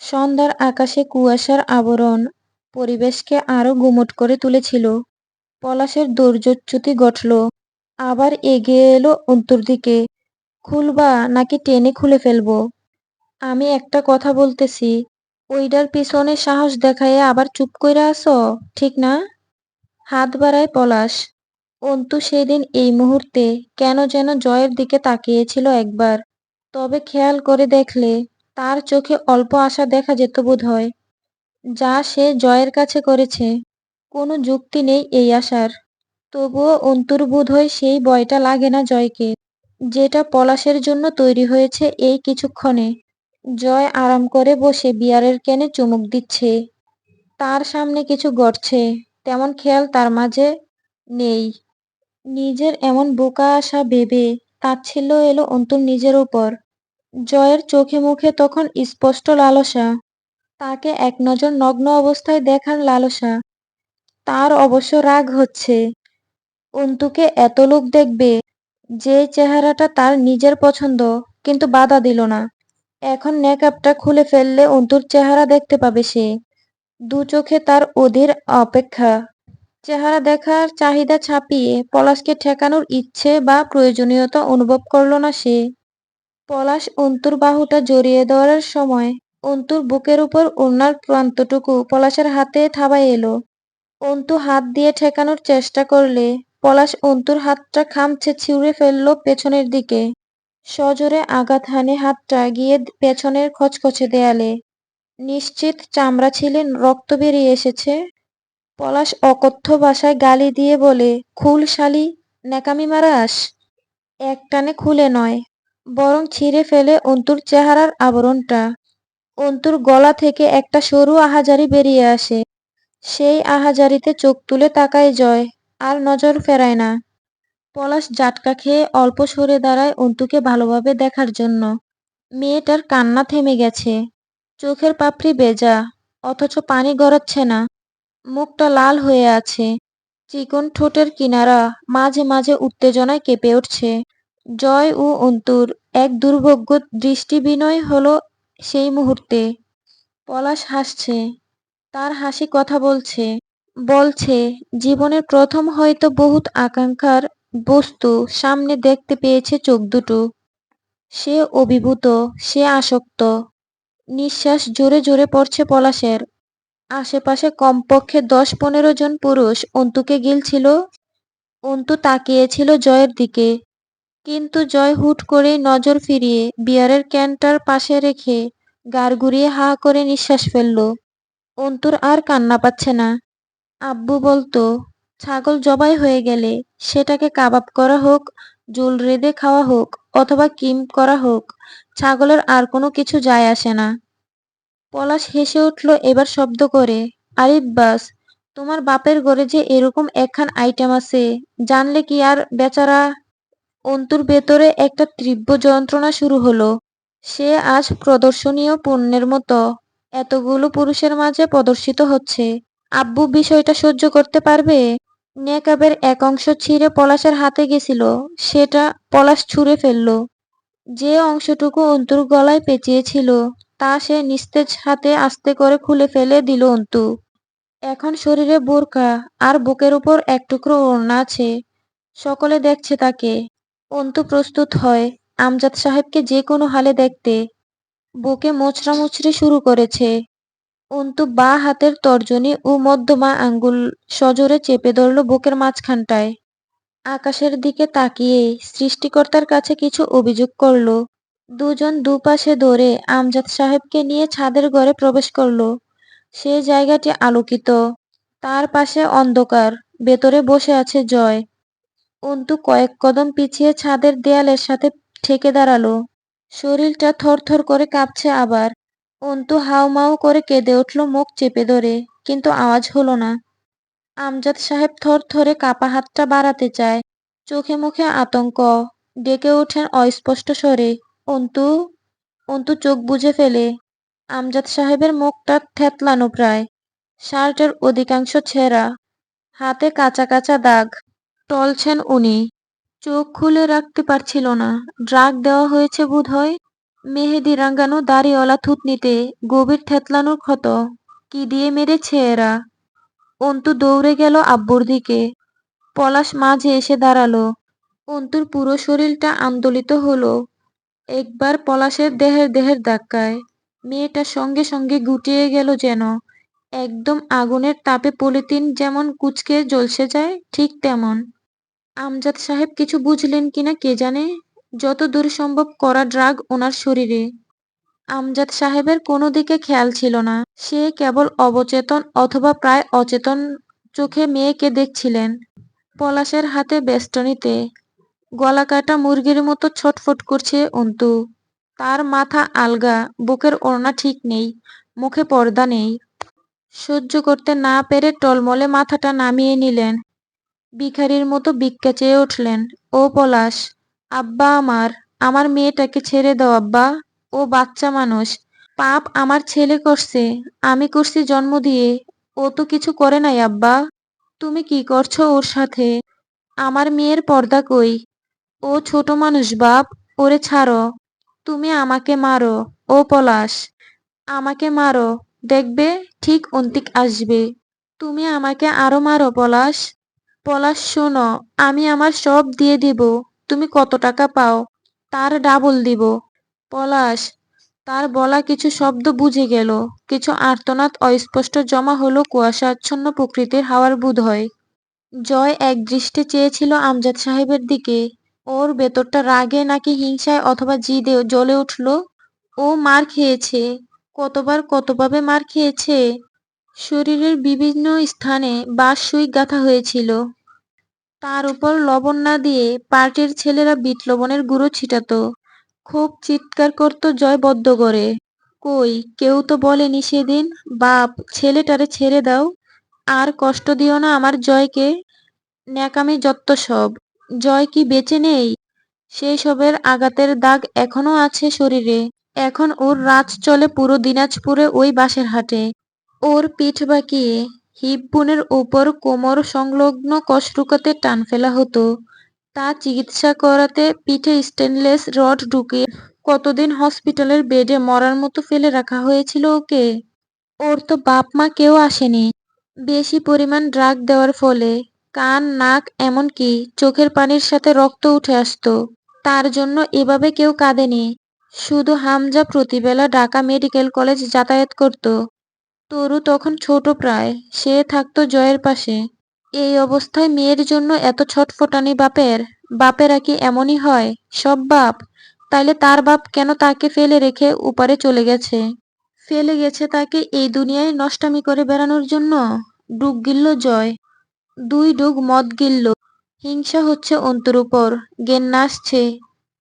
সন্ধ্যার আকাশে কুয়াশার আবরণ পরিবেশকে আরও গুমট করে তুলেছিল। পলাশের দৌর্যচ্যুতি ঘটল। আবার এগিয়ে এলো অন্তর দিকে। খুলবা নাকি টেনে খুলে ফেলব? আমি একটা কথা বলতেছি, ওইডার পিছনে সাহস দেখাইয়া আবার চুপ কইরা আছো, ঠিক না? হাত বাড়ায় পলাশ। অন্তু সেদিন এই মুহূর্তে কেন যেন জয়ের দিকে তাকিয়েছিল একবার, তবে খেয়াল করে দেখলে তার চোখে অল্প আশা দেখা যেত বোধ হয় যা সে জয়ের কাছে করেছে। কোনো যুক্তি নেই এই আশার। তবুও অন্তুর বোধ হয় সেই ভয়টা লাগে না জয়কে। যেটা পলাশের জন্য তৈরি হয়েছে এই কিছুক্ষণে। জয় আরাম করে বসে বিয়ারের ক্যানে চুমুক দিচ্ছে। তার সামনে কিছু ঘটছে তেমন খেয়াল তার মাঝে নেই। নিজের এমন বোকা আশা ভেবে তাচ্ছিল্য এলো অন্তুর নিজের উপর জয়ের চোখে মুখে তখন স্পষ্ট লালসা। তাকে এক নজর নগ্ন অবস্থায় দেখার লালসা। তার অবশ্য রাগ হচ্ছে। অন্তুকে এত লোক দেখবে যে চেহারাটা তার নিজের পছন্দ, কিন্তু বাধা দিল না। এখন নেকআপটা খুলে ফেললে অন্তুর চেহারা দেখতে পাবে সে। দু চোখে তার অধীর অপেক্ষা। চেহারা দেখার চাহিদা ছাপিয়ে পলাশকে ঠেকানোর ইচ্ছে বা প্রয়োজনীয়তা অনুভব করল না সে। পলাশ অন্তুর বাহুটা জড়িয়ে ধরার সময় অন্তুর বুকের উপর ওড়নার প্রান্তটুকু পলাশের হাতে থাবায় এলো। অন্তু হাত দিয়ে ঠেকানোর চেষ্টা করলে পলাশ অন্তুর হাতটা খামছে ছিঁড়ে ফেলল পেছনের দিকে। সজোরে আঘাত হানে হাতটা গিয়ে পেছনের খচখচে দেয়ালে। নিশ্চিত চামড়া ছিলেন রক্ত বেরিয়ে এসেছে। পলাশ অকথ্য ভাষায় গালি দিয়ে বলে, খুল শালি, ন্যাকামি মারাস। একটানে খুলে নয় বরং ছিঁড়ে ফেলে অন্তুর চেহারার আবরণটা। অন্তুর গলা থেকে একটা সরু আহাজারি বেরিয়ে আসে। সেই আহাজারিতে চোখ তুলে তাকায় জয়, আর নজর ফেরায় না। পলাশ জাটকা খেয়ে অল্প সরে দাঁড়ায় অন্তুকে ভালোভাবে দেখার জন্য। মেয়েটার কান্না থেমে গেছে। চোখের পাপড়ি বেজা, অথচ পানি গড়াচ্ছে না। মুখটা লাল হয়ে আছে। চিকন ঠোঁটের কিনারা মাঝে মাঝে উত্তেজনায় কেঁপে উঠছে। জয় ও অন্তুর, এক দুর্ভোগ্য দৃষ্টি বিনয় হলো সেই মুহূর্তে। পলাশ হাসছে, তার হাসি কথা বলছে বলছে, জীবনের প্রথম হয়তো বহুত আকাঙ্ক্ষার বস্তু, সামনে দেখতে পেয়েছে চোখ দুটো। সে অভিভূত, সে আসক্ত। নিঃশ্বাস জোরে জোরে পড়ছে পলাশের। আশেপাশে কমপক্ষে দশ পনেরো জন পুরুষ অন্তুকে গিলছিল। অন্তু তাকিয়েছিল জয়ের দিকে। কিন্তু জয় হুট করে নজর ফিরিয়ে বিয়ারের ক্যানটার পাশে রেখে গাড় ঘুরিয়ে হা করে নিঃশ্বাস ফেলল। অন্তুর আর কান্না পাচ্ছে না। আব্বু বলতো, ছাগল জবাই হয়ে গেলে সেটাকে কাবাব করা হোক, জুল রেঁধে খাওয়া হোক অথবা কিম করা হোক, ছাগলের আর কোনো কিছু যায় আসে না। পলাশ হেসে উঠল এবার শব্দ করে আরিফ বাস, তোমার বাপের ঘরে যে এরকম একখান আইটেম আছে, জানলে কি আর বেচারা অন্তুর ভেতরে একটা তীব্র যন্ত্রণা শুরু হলো। সে আজ প্রদর্শনীয় পণ্যের মতো এতগুলো পুরুষের মাঝে প্রদর্শিত হচ্ছে। আব্বু বিষয়টা সহ্য করতে পারবে? নেকাবের এক অংশ ছিঁড়ে পলাশের হাতে গেছিল, সেটা পলাশ ছুঁড়ে ফেলল। যে অংশটুকু অন্তুর গলায় পেঁচিয়েছিল, তা সে নিস্তেজ হাতে আস্তে করে খুলে ফেলে দিল অন্তু। এখন শরীরে বোরকা আর বুকের উপর এক টুকরো ওড়না আছে। সকলে দেখছে তাকে। অন্তু প্রস্তুত হয়। আমজাদ সাহেবকে যে কোনো হালে দেখতে বুকে মোচড়া মুচড়ি শুরু করেছে। অন্তু বা হাতের তর্জনী ও মধ্যমা আঙ্গুল সজোরে চেপে ধরল বুকের মাঝখানটায়। আকাশের দিকে তাকিয়ে সৃষ্টিকর্তার কাছে কিছু অভিযোগ করল। দুজন দুপাশে ধরে আমজাদ সাহেবকে নিয়ে ছাদের ঘরে প্রবেশ করল। সে জায়গাটি আলোকিত। তার পাশে অন্ধকার, ভেতরে বসে আছে জয়। অন্তু কয়েক কদম পিছিয়ে ছাদের দেয়ালের সাথে ঠেকে দাঁড়াল। শরীরটা থরথর করে কাঁপছে আবার। অন্তু হাউমাউ করে কেঁদে উঠল মুখ চেপে ধরে, কিন্তু আওয়াজ হলো না। আমজাদ সাহেব থর থরে কাপা হাতটা বাড়াতে চায়। চোখে মুখে আতঙ্ক, ডেকে ওঠেন অস্পষ্ট স্বরে, অন্তু অন্তু চোখ বুঝে ফেলে। আমজাদ সাহেবের মুখটা থেতলানো প্রায়। শার্টের অধিকাংশ ছেঁড়া, হাতে কাঁচা কাঁচা দাগ। টলছেন উনি। চোখ খুলে রাখতে পারছিল না। ড্রাগ দেওয়া হয়েছে বোধ হয় মেহেদি রাঙ্গানো দাড়িওয়ালা থুতনিতে গভীর থেতলানোর ক্ষত। কি দিয়ে মেরেছে এরা? অন্তু দৌড়ে গেল আব্বুর দিকে। পলাশ মাঝে এসে দাঁড়াল। অন্তুর পুরো শরীরটা আন্দোলিত হলো। একবার পলাশের দেহের দেহের ধাক্কায়। মেয়েটা সঙ্গে সঙ্গে গুটিয়ে গেল যেন। একদম আগুনের তাপে পলিথিন যেমন কুচকে জ্বলসে যায়, ঠিক তেমন। আমজাদ সাহেব কিছু বুঝলেন কিনা কে জানে? যত দূর সম্ভব করা ড্রাগ ওনার শরীরে। আমজাদ সাহেবের কোনো দিকে খেয়াল ছিল না। সে কেবল অবচেতন অথবা প্রায় অচেতন চোখে মেয়েকে দেখছিলেন। পলাশের হাতে বেষ্টনীতে গলা কাটা মুরগির মতো ছটফট করছে অন্তু। তার মাথা আলগা, বুকের ওড়না ঠিক নেই, মুখে পর্দা নেই। সহ্য করতে না পেরে টলমলে মাথাটা নামিয়ে নিলেন। ভিখারির মতো ভিক্ষা চেয়ে উঠলেন, ও পলাশ, আব্বা আমার আমার মেয়েটাকে ছেড়ে দাও আব্বা, ও বাচ্চা মানুষ, পাপ আমার ছেলে করছে, আমি করছি জন্ম দিয়ে, ও তো কিছু করে নাই আব্বা, তুমি কি করছ ওর সাথে? আমার মেয়ের পর্দা কই? ও ছোট মানুষ বাপ, ওরে ছাড়ো, তুমি আমাকে মারো, ও পলাশ, আমাকে মারো, দেখবে ঠিক অন্তিক আসবে, তুমি আমাকে আরও মারো পলাশ। পলাশ শোনো, আমি আমার সব দিয়ে দিব, তুমি কত টাকা পাও, তার ডাবল দিব। পলাশ, তার বলা কিছু শব্দ বুঝে গেল, কিছু আর্তনাদ অস্পষ্ট জমা হলো কুয়াশাচ্ছন্ন প্রকৃতির হাওয়ার বোধ হয় জয় একদৃষ্টে চেয়েছিল আমজাদ সাহেবের দিকে, ওর ভেতরটা রাগে নাকি হিংসায় অথবা জিদে জ্বলে উঠল? ও মার খেয়েছে, কতবার কতভাবে মার খেয়েছে? শরীরের বিভিন্ন স্থানে বাঁশ সুই গাঁথা হয়েছিল। তার উপর লবণ না দিয়ে পার্টির ছেলেরা বিট লবণের গুঁড়ো ছিটাতো। খুব চিৎকার করত জয় বদ্ধ করে। কই, কেউ তো বলেনি সেদিন, বাপ, ছেলেটারে ছেড়ে দাও। আর কষ্ট দিও না আমার জয়কে। ন্যাকামি যত্ত সব। জয় কি বেঁচে নেই? সেই সবের আঘাতের দাগ এখনও আছে শরীরে। এখন ওর রাজ চলে পুরো দিনাজপুরে ওই বাঁশের হাটে। ওর পিঠ বাঁকিয়ে হিপ বোনের ওপর কোমর সংলগ্ন কশরুকাতে টান ফেলা হতো। তা চিকিৎসা করাতে পিঠে স্টেনলেস রড ঢুকে কতদিন হসপিটালের বেডে মরার মতো ফেলে রাখা হয়েছিল ওকে। ওর তো বাপ মা কেউ আসেনি। বেশি পরিমাণ ড্রাগ দেওয়ার ফলে কান, নাক এমনকি চোখের পানির সাথে রক্ত উঠে আসতো। তার জন্য এভাবে কেউ কাঁদেনি। শুধু হামজা প্রতিবেলা ঢাকা মেডিকেল কলেজ যাতায়াত করত। তরু তখন ছোট প্রায়। সে থাকতো জয়ের পাশে। এই অবস্থায় মেয়ের জন্য এত ছটফটানি বাপের? বাপেরা কি এমনই হয়? সব বাপ? তাইলে তার বাপ কেন তাকে ফেলে রেখে উপারে চলে গেছে? ফেলে গেছে তাকে এই দুনিয়ায় নষ্টামি করে বেড়ানোর জন্য? ডুগ গিলল জয়। দুই ডুগ মদ গিলল। হিংসা হচ্ছে অন্তর উপর। গেন্না আসছে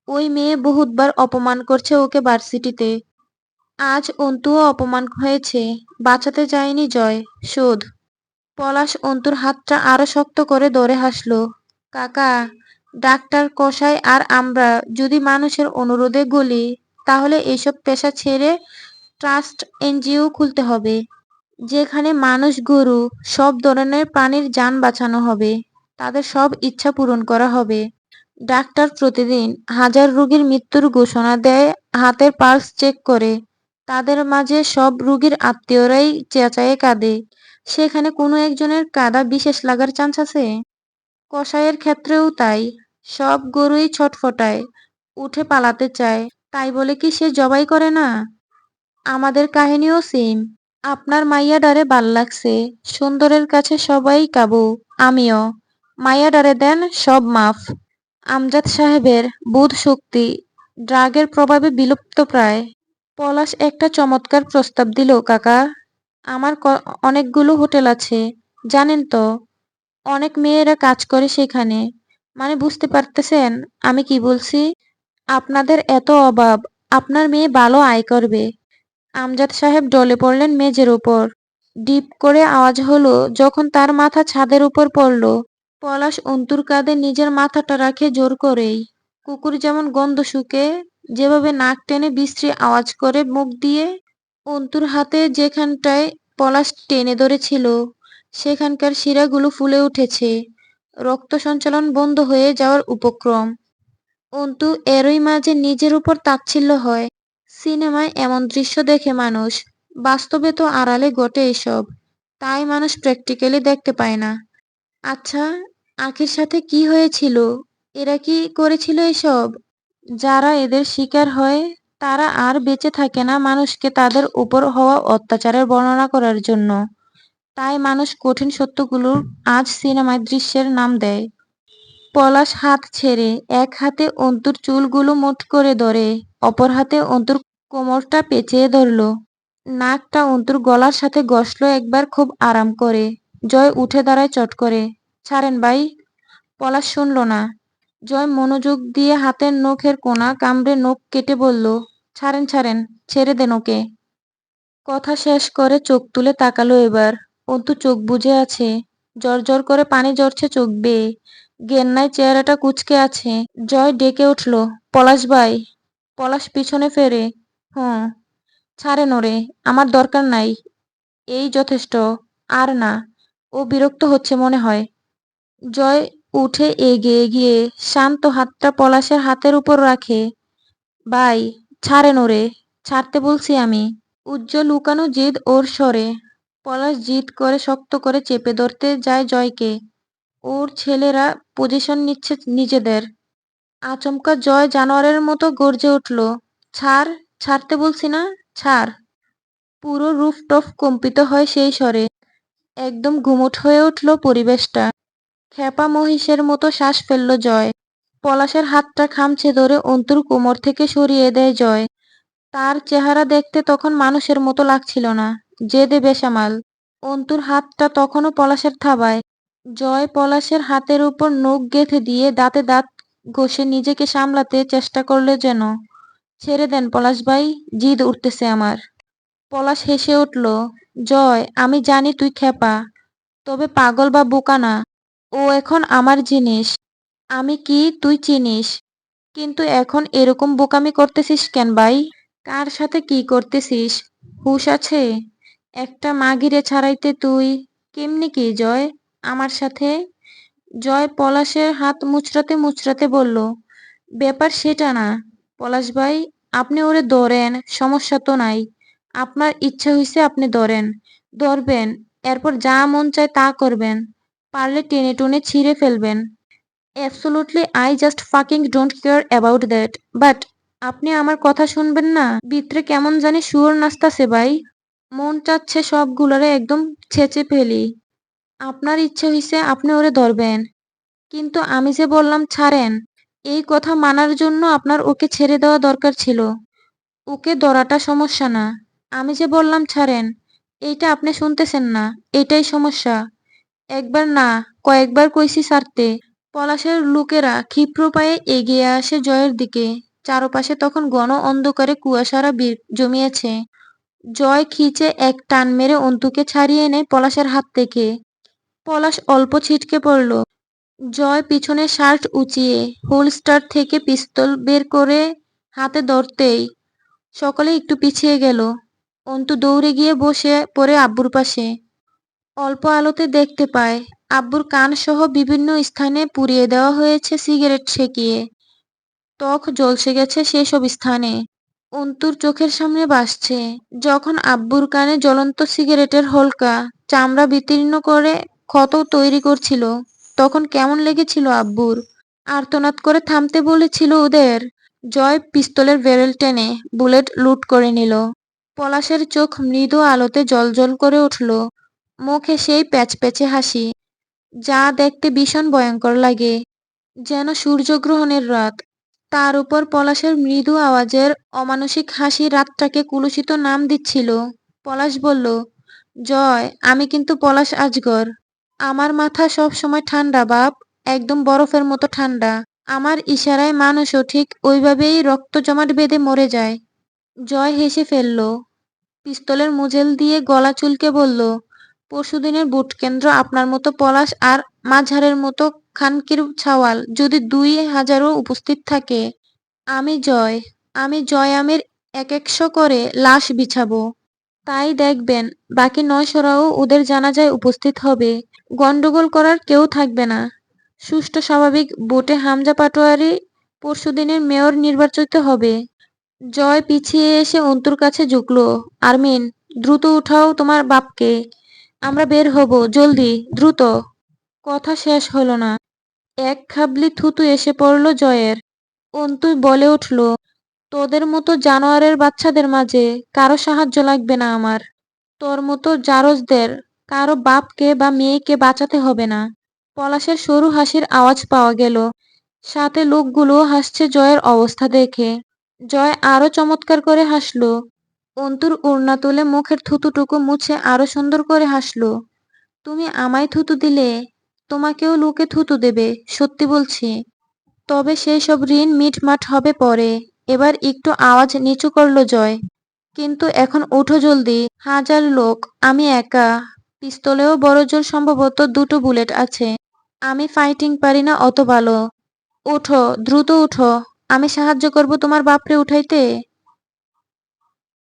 ওই মেয়ে বহুতবার অপমান করছে ওকে ভার্সিটিতে আজ অন্তুও অপমান হয়েছে। বাঁচাতে যায়নি জয়, শোধ। পলাশ অন্তুর হাতটা আরও শক্ত করে ধরে হাসলো। কাকা, ডাক্তার কষাই আর আমরা যদি মানুষের অনুরোধে গলি, তাহলে এসব পেশা ছেড়ে ট্রাস্ট এনজিও খুলতে হবে। যেখানে মানুষ, গরু, সব ধরনের প্রাণীর যান বাঁচানো হবে। তাদের সব ইচ্ছা পূরণ করা হবে। ডাক্তার প্রতিদিন হাজার রোগীর মৃত্যুর ঘোষণা দেয়, হাতের পালস চেক করে। তাদের মাঝে সব রুগীর আত্মীয়রাই চেঁচায়ে কাঁদে। সেখানে কোনো একজনের কাদা বিশেষ লাগার চান্স আছে? কসাইয়ের ক্ষেত্রেও তাই। সব গরুই ছটফটায়, উঠে পালাতে চায়। তাই বলে কি সে জবাই করে না? আমাদের কাহিনীও সেম আপনার মাইয়া ডারে ভালো লাগছে। সুন্দরের কাছে সবাই কাবু। আমিও। মাইয়া ডারে দেন সব মাফ। আমজাদ সাহেবের বোধ শক্তি, ড্রাগের প্রভাবে বিলুপ্ত প্রায়। পলাশ একটা চমৎকার প্রস্তাব দিল, কাকা, আমার অনেকগুলো হোটেল আছে, জানেন তো, অনেক মেয়েরা কাজ করে সেখানে। মানে বুঝতে পারতেছেন আমি কি বলছি? আপনাদের এত অভাব, আপনার মেয়ে ভালো আয় করবে। আমজাদ সাহেব ডলে পড়লেন মেজের উপর। ডিপ করে আওয়াজ হলো, যখন তার মাথা ছাদের উপর পড়ল, পলাশ অন্তুর কাঁধে নিজের মাথাটা রাখে জোর করেই। কুকুর যেমন গন্ধ শুকে যেভাবে নাক টেনে বিশ্রী আওয়াজ করে মুখ দিয়ে অন্তুর হাতে যেখানটায় পলাশ টেনে ধরেছিল, সেখানকার শিরাগুলো ফুলে উঠেছে। রক্ত সঞ্চালন বন্ধ হয়ে যাওয়ার উপক্রম। অন্তু এরই মাঝে নিজের উপর তাচ্ছিল্য হয়। সিনেমায় এমন দৃশ্য দেখে মানুষ, বাস্তবে তো আড়ালে ঘটে এসব, তাই মানুষ প্র্যাকটিক্যালি দেখতে পায় না। আচ্ছা আখির সাথে কি হয়েছিল? এরা কি করেছিল এসব? যারা এদের শিকার হয়, তারা আর বেঁচে থাকে না মানুষকে তাদের উপর হওয়া অত্যাচারের বর্ণনা করার জন্য। তাই মানুষ কঠিন সত্যগুলোর আজ সিনেমায় দৃশ্যের নাম দেয়। পলাশ হাত ছেড়ে এক হাতে অন্তুর চুলগুলো মুঠ করে ধরে, অপর হাতে অন্তুর কোমরটা পেঁচিয়ে ধরল। নাকটা অন্তুর গলার সাথে ঘষল একবার খুব আরাম করে। জয় উঠে দাঁড়ায় চট করে। ছাড়েন ভাই, পলাশ শুনল না। জয় মনোযোগ দিয়ে হাতের নখের কোনা কামড়ে নখ কেটে বলল, ছাড়েন ছাড়েন, ছেড়ে দেন ওকে। কথা শেষ করে চোখ তুলে তাকালো এবার। অন্তু চোখ বুজে আছে। জ্বর করে পানি ঝরছে চোখ বেয়ে। গেন্নায় চেহারাটা কুচকে আছে। জয় ডেকে উঠল, পলাশ ভাই। পলাশ পিছনে ফেরে হুঁ ছাড়েন ওরে, আমার দরকার নাই। এই যথেষ্ট, আর না। ও বিরক্ত হচ্ছে মনে হয়। জয় উঠে এগিয়ে গিয়ে শান্ত হাতটা পলাশের হাতের উপর রাখে। বাই ছাড়েন ওরে, ছাড়তে বলছি আমি। উজ্জ্বল লুকানো জিদ ওর স্বরে। পলাশ জিদ করে শক্ত করে চেপে ধরতে যায় জয়কে। ওর ছেলেরা পজিশন নিচ্ছে নিজেদের। আচমকা জয় জানোয়ারের মতো গর্জে উঠল, ছাড়, ছাড়তে বলছি না, ছাড়। পুরো রুফটপ কম্পিত হয় সেই স্বরে। একদম ঘুমট হয়ে উঠল পরিবেশটা। খেপা মহিষের মতো শ্বাস ফেলল জয়। পলাশের হাতটা খামছে ধরে অন্তুর কোমর থেকে সরিয়ে দেয় জয়। তার চেহারা দেখতে তখন মানুষের মতো লাগছিল না। জেদে বেসামাল। অন্তুর হাতটা তখনও পলাশের থাবায়। জয় পলাশের হাতের উপর নখ গেঁথে দিয়ে দাঁতে দাঁত ঘষে নিজেকে সামলাতে চেষ্টা করলে যেন। ছেড়ে দেন পলাশ ভাই, জিদ উঠতেছে আমার। পলাশ হেসে উঠল, জয়, আমি জানি তুই খেপা তবে পাগল বা বোকা না। ও এখন আমার জিনিস। আমি কি তুই চিনিস? কিন্তু এখন এরকম বোকামি করতেছিস কেন ভাই? কার সাথে কি করতেছিস? হুশ আছে? একটা মা মাগিরে ছাড়াইতে তুই কেমনি কি, জয়? আমার সাথে? জয় পলাশের হাত মুচড়াতে মুচড়াতে বলল, ব্যাপার সেটা না। পলাশ ভাই, আপনি ওরে ধরেন, সমস্যা তো নাই। আপনার ইচ্ছা হইছে আপনি ধরেন। ধরবেন, এরপর যা মন চায় তা করবেন। পারলে টেনে টুনে ছিঁড়ে ফেলবেন। Absolutely I just fucking don't care about that but আপনি আমার কথা শুনবেন না? ভিতরে কেমন জানি সুর নাচতাছে ভাই। মন চাচ্ছে সবগুলোরে একদম ছেঁচে ফেলি। আপনার ইচ্ছে হইছে আপনি ওরে ধরবেন। কিন্তু আমি যে বললাম ছাড়েন, এই কথা মানার জন্য আপনার ওকে ছেড়ে দেওয়া দরকার ছিল। ওকে ধরাটা সমস্যা না। আমি যে বললাম ছাড়েন, এইটা আপনি শুনতেছেন না। এটাই সমস্যা। একবার না, কয়েকবার কইছি ছাড়তে পলাশের লোকেরা ক্ষিপ্র পায়ে এগিয়ে আসে জয়ের দিকে। চারপাশে তখন ঘন অন্ধকারে কুয়াশারা জমিয়েছে। জয় খিচে এক টান মেরে অন্তুকে ছাড়িয়ে নেয় পলাশের হাত থেকে। পলাশ অল্প ছিটকে পড়ল। জয় পিছনে শার্ট উঁচিয়ে হোলস্টার থেকে পিস্তল বের করে হাতে ধরতেই সকলে একটু পিছিয়ে গেল। অন্তু দৌড়ে গিয়ে বসে পড়ে আব্বুর পাশে। অল্প আলোতে দেখতে পায়। আব্বুর কান সহ বিভিন্ন স্থানে পুড়িয়ে দেওয়া হয়েছে সিগারেট ছেঁকিয়ে। ত্বক জ্বলসে গেছে সেসব স্থানে। অন্তুর চোখের সামনে ভাসছে। যখন আব্বুর কানে জ্বলন্ত সিগারেটের হলকা, চামড়া বিতীর্ণ করে ক্ষত তৈরি করছিল, তখন কেমন লেগেছিল আব্বুর? আর্তনাদ করে থামতে বলেছিল ওদের। জয় পিস্তলের ব্যারেল টেনে বুলেট লুট করে নিল। পলাশের চোখ মৃদু আলোতে জলজল করে উঠল। মুখে সেই প্যাচপ্যাচে হাসি, যা দেখতে ভীষণ ভয়ঙ্কর লাগে, যেন সূর্যগ্রহণের রাত। তার উপর পলাশের মৃদু আওয়াজের অমানসিক হাসি রাতটাকে কুলুষিত নাম দিচ্ছিল। পলাশ বলল, জয়, আমি কিন্তু পলাশ আজগর। আমার মাথা সব সময় ঠান্ডা, বাপ, একদম বরফের মতো ঠান্ডা। আমার ইশারায় মানুষও ঠিক ওইভাবেই রক্ত জমাট বেঁধে মরে যায়। জয় হেসে ফেলল। পিস্তলের মুজেল দিয়ে গলা চুলকে বলল পরশুদিনের বুট কেন্দ্র আপনার মতো পলাশ আর মাঝারের মতো খানকির ছাওয়াল যদি দুই হাজারও উপস্থিত থাকে। আমি জয় আমি জয় আমের এক একশো করে লাশ বিছাবো। তাই দেখবেন, বাকি নয়শোরাও ওদের জানাজায় উপস্থিত হবে। গন্ডগোল করার কেউ থাকবে না। সুষ্ঠু স্বাভাবিক ভোটে হামজা পাটোয়ারি পরশুদিনের মেয়র নির্বাচিত হবে। জয় পিছিয়ে এসে অন্তুর কাছে ঝুঁকলো। আরমিন, দ্রুত উঠাও তোমার বাপকে। আমরা বের হব, জলদি, দ্রুত। কথা শেষ হলো না। এক খাবলি থুতু এসে পড়ল জয়ের। অন্তু বলে উঠল, তোদের মতো জানোয়ারের বাচ্চাদের মাঝে কারও সাহায্য লাগবে না আমার। তোর মতো জারজদের, কারও বাপকে বা মেয়েকে বাঁচাতে হবে না। পলাশের সরু হাসির আওয়াজ পাওয়া গেল। সাথে লোকগুলো হাসছে জয়ের অবস্থা দেখে। জয় আরও চমৎকার করে হাসলো অন্তুর ওড়না তুলে মুখের থুতুটুকু মুছে আরও সুন্দর করে হাসলো। তুমি আমায় থুতু দিলে, তোমাকেও লোকে থুতু দেবে, সত্যি বলছি। তবে সেই সব ঋণ মিটমাট হবে পরে। এবার একটু আওয়াজ নিচু করল জয়। কিন্তু এখন উঠো জলদি, হাজার লোক, আমি একা। পিস্তলেও বড় জোর সম্ভবত দুটো বুলেট আছে। আমি ফাইটিং পারি না অত ভালো। উঠো, দ্রুত উঠো। আমি সাহায্য করব তোমার বাপরে উঠাইতে?